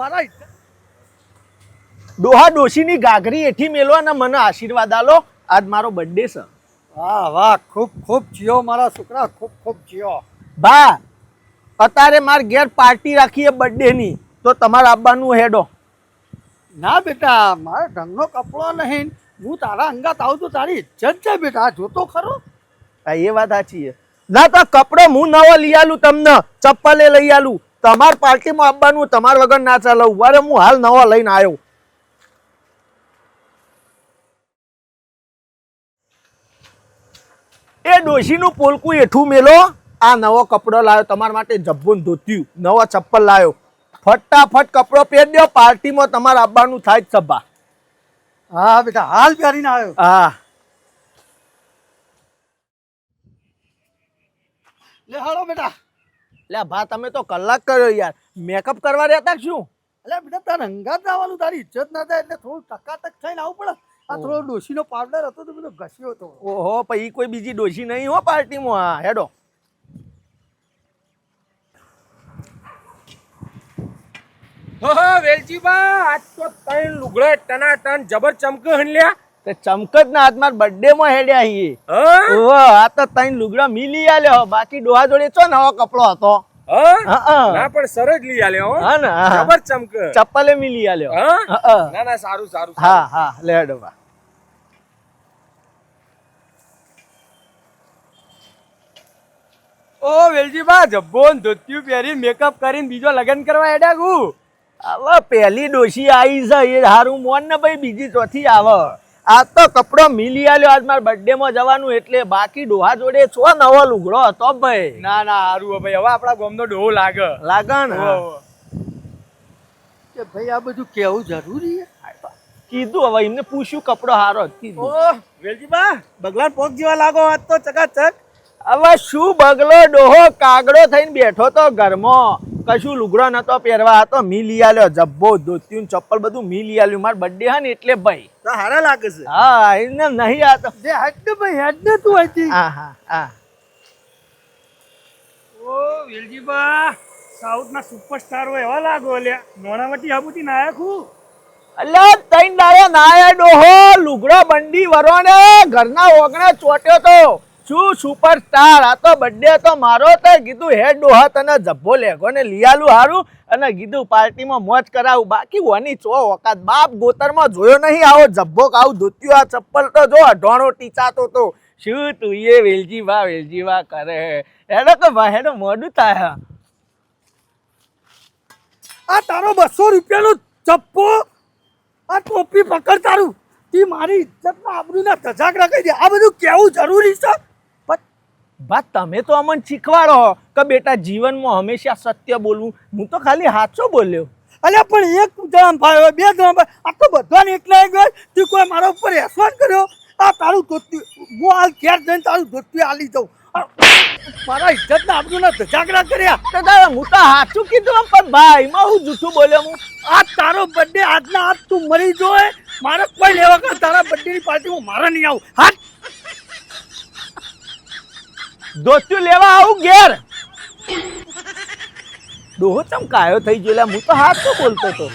મારા ડોહા ડોશીની ગાગરી એઠી મેલો અને મને આશીર્વાદ આલો. આજ મારો બર્થડે છે. વાહ વાહ ખૂબ ખૂબ જીઓ મારા છોકરા ખૂબ ખૂબ જીઓ. બા અત્યારે માર ઘેર પાર્ટી રાખીએ બર્થડે ની તો તમારે આવવાનું હેડો. ના બેટા મારે ઢંગનો કપડો નહીં. હું તારા અંગાત આવું તો તારી ઇજ્જત છે બેટા જોતો ખરો? હા એ વાત સાચી છે. ના તો કપડો હું નવો લઈ આલું તમને ચપ્પલે લઈ આલું. તમાર પાર્ટીમાં આવવાનું તમાર વગર ના ચાલવું. અરે હું હાલ નવા લઈને આવ્યો. એ ડોશીનું પોલકું એઠું મેલો. આ નવો કપડો લાવ્યો તમારા માટે જબ્બુન ધોત્યું. નવો ચપ્પલ લાવ્યો ફટાફટ કપડો પહેરી દો પાર્ટીમાં તમારે આવવાનું થાય જ સભા. હા બેટા હાલ પહેરીને આવ્યો. હા. લે હાલો બેટા. લે ભા તમે તો કલાક કર્યો યાર. મેકઅપ કરવા રહેતા કે શું? અલે બેટા તારે અંગાત આવવાનું તારી ઇજ્જત ના થાય એટલે થોડું ટકાટક થઈને આવવું પડે. આ થોડો ડોશીનો પાવડર હતો તો બધો ઘસ્યો હતો. ઓહો પછી કોઈ બીજી ડોશી નહીં હો પાર્ટીમાં. હા હેડો. હો વેલજીબા આજ તો ત્રણ લુગડા ટના ટન જબર ચમક હણલ્યા તે ચમક જ ના હાથમાં બર્થડે માં હેડ્યા છીએ. ઓ આ તો ત્રણ લુગડા મિલી આલ્યો બાકી ડોહા જોડે ચો નવો કપડો હતો? હા? હા, હા. ના પણ સરસ લઈ આલ્યો હો. હા ને ખબર ચમક. ચપ્પલે મિલી આલ્યો. હા? હા, હા. ના ના સારું સારું હા હા લે હેડો ઓ વેલજીબા જબ્બો ને ધોતિયું પહેરી મેકઅપ કરીને બીજો લગન કરવા હેડ્યા ગુ હવે પહેલી ડોશી આવી છે એ હારું મોન ને ભાઈ બીજી ચોથી આવે. આ તો કપડો મિલી આલ્યો. આજ મારા બર્થડે માં જવાનું એટલે બાકી ડોહા જોડે છો? નવો લુગડો હતો ભાઈ. ના ના હારું ભાઈ હવે આપણા ગામનો ડોહો લાગે. લાગે ને. કે ભાઈ આ બધું કેવું જરૂરી છે? કીધું હવે એમને પૂછ્યું કપડો હારો જ કીધું. ઓ વેલજીબા બગલાન પોક જેવા લાગો આજ તો ચકાચક. હવે શું બગલો ડોહો કાગડો થઈને બેઠો તો ઘરમાં? કશું લુગડો નતો પહેરવા હતો મી લઈ આલ્યો જબ્બો ધોતિયું ચપ્પલ બધું મી લઈ આલ્યું. માર બર્થડે હે ને એટલે ભાઈ. તો હારા લાગે છે. હા એને નહીં આતો જે ને ભાઈ હેડ ને તું અહીંથી. હા હા હા. ઓ વેલજીબા સાઉથના સુપરસ્ટારો એવા લાગો અલ્યા નોણાવટી આબુથી નાયા ખું અલ્યા તૈન દાડો નાયા ડોહો લુગડો બંડી વરોને ઘરના ઓગણે ચોટ્યો તો. શું સુપરસ્ટાર આ તો બર્થડે તો મારો તો કીધું, હે ડોહા, તને જબ્બો લેગો ને લિયાલું હારું અને કીધું, પાર્ટીમાં મોજ કરાવું. બાકી વની ચો વખત, બાપ ગોતરમાં જોયો નહીં આવો જબ્બો કાવું ધોત્યું આ ચપ્પલ તો જો, અઢોણો ટીચાતો તો. શું તું એ વેલજી વા વેલજી વા કરે હેડો તો ભાઈ હેડો, મોડું થાય. આ તારો બસો રૂપિયાનો ચપ્પો આ ટોપી પકડ તારું. તી મારી ઇજ્જતમાં આબરૂના ધજાક રાખી દે. આ બધું કેવું જરૂરી છે? બા તમે તો અમને શીખવાડો કે બેટા જીવનમાં હંમેશા સત્ય બોલવું. હું તો ખાલી સાચો બોલ્યો. અલ્યા પણ એક ભાઈ હોય, બે ભાઈ આ તો બધાને એકલા એક હોય તું કોઈ મારા ઉપર એહસાન કર્યો? આ તારું ધોતી હું હાલ ઘેર જઈને તારું ધોતી આલી જાઉં મારા મારા ઇજ્જતના આબરૂના ધજાક રાખ કર્યા. તો તારે હું તો સાચું કીધું પણ ભાઈ માં હું જૂઠું બોલ્યો હું? આ તારો બર્થડે આજના આજ તું મરી જોય મારે કોઈ લેવા કર તારા બર્થડે ની પાર્ટી હું મારા નહીં આવું. હાથ દોસ્તું લેવા આવું ઘેર. ડોહો ચમ કાયો થઈ ગયો હું તો સાચું બોલતો હતો.